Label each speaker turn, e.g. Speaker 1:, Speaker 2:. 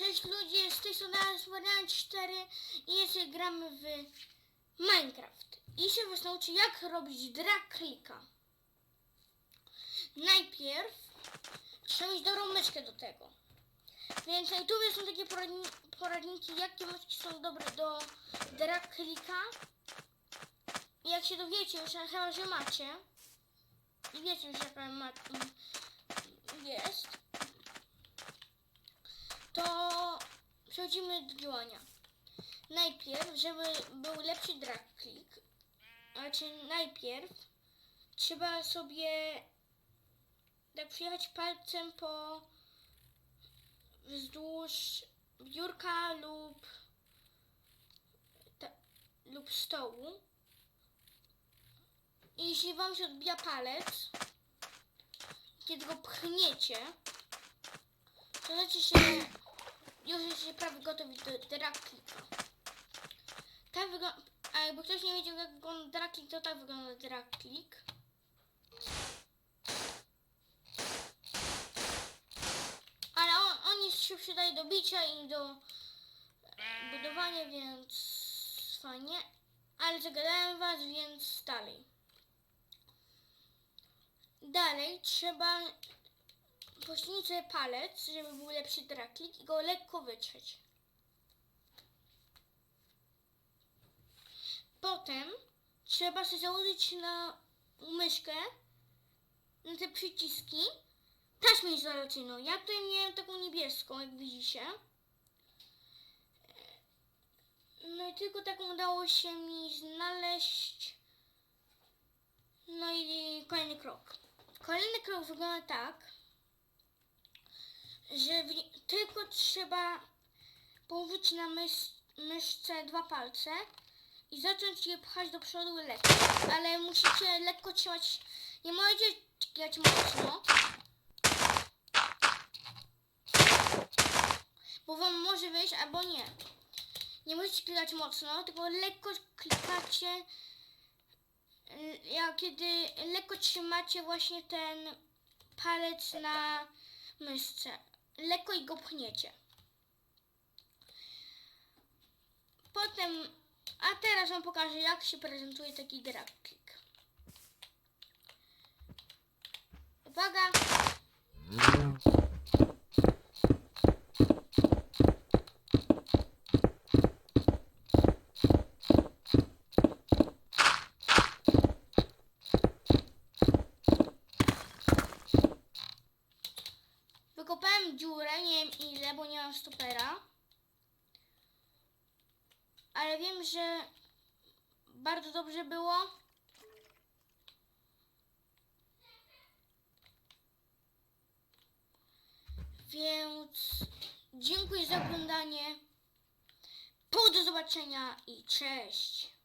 Speaker 1: Cześć ludzie, z tej strony Asmarian 4 i dzisiaj gramy w Minecraft. I się was nauczy jak robić drag clicka. Najpierw trzeba mieć dobrą myszkę do tego. Więc na YouTube są takie poradni- poradniki, jakie myszki są dobre do. I jak się dowiecie już, chyba, że macie. I wiecie już jaka ma, jest to przechodzimy do działania. Najpierw, żeby był lepszy drag click, znaczy najpierw trzeba sobie tak przyjechać palcem po wzdłuż biurka lub ta, lub stołu. I jeśli wam się odbija palec, kiedy go pchniecie, to znaczy się już jesteście prawie gotowi do drag clicka. Tak wygląda, a jakby ktoś nie wiedział jak wygląda drag click, to tak wygląda drag click. Ale on, on się przydaje do bicia i do budowania, więc fajnie. Ale zagadałem was, więc dalej. Dalej trzeba sobie palec, żeby był lepszy draklik i go lekko wytrzeć. Potem trzeba sobie założyć na myszkę, na te przyciski, taśmę izolacyjną. Ja tutaj miałem taką niebieską, jak widzicie. No i tylko taką udało się mi znaleźć. No i kolejny krok. Kolejny krok wygląda tak, że w, tylko trzeba położyć na mysz, myszce dwa palce i zacząć je pchać do przodu lekko. Ale musicie lekko trzymać, nie możecie klikać mocno, bo wam może wyjść albo nie. Nie musicie klikać mocno, tylko lekko klikacie, jak kiedy lekko trzymacie właśnie ten palec na myszce. Lekko i go pchniecie. Potem, a teraz wam pokażę jak się prezentuje taki click. Uwaga! Dziurę, nie wiem ile, bo nie mam stopera. Ale wiem, że bardzo dobrze było. Więc dziękuję za oglądanie. Po do zobaczenia i cześć.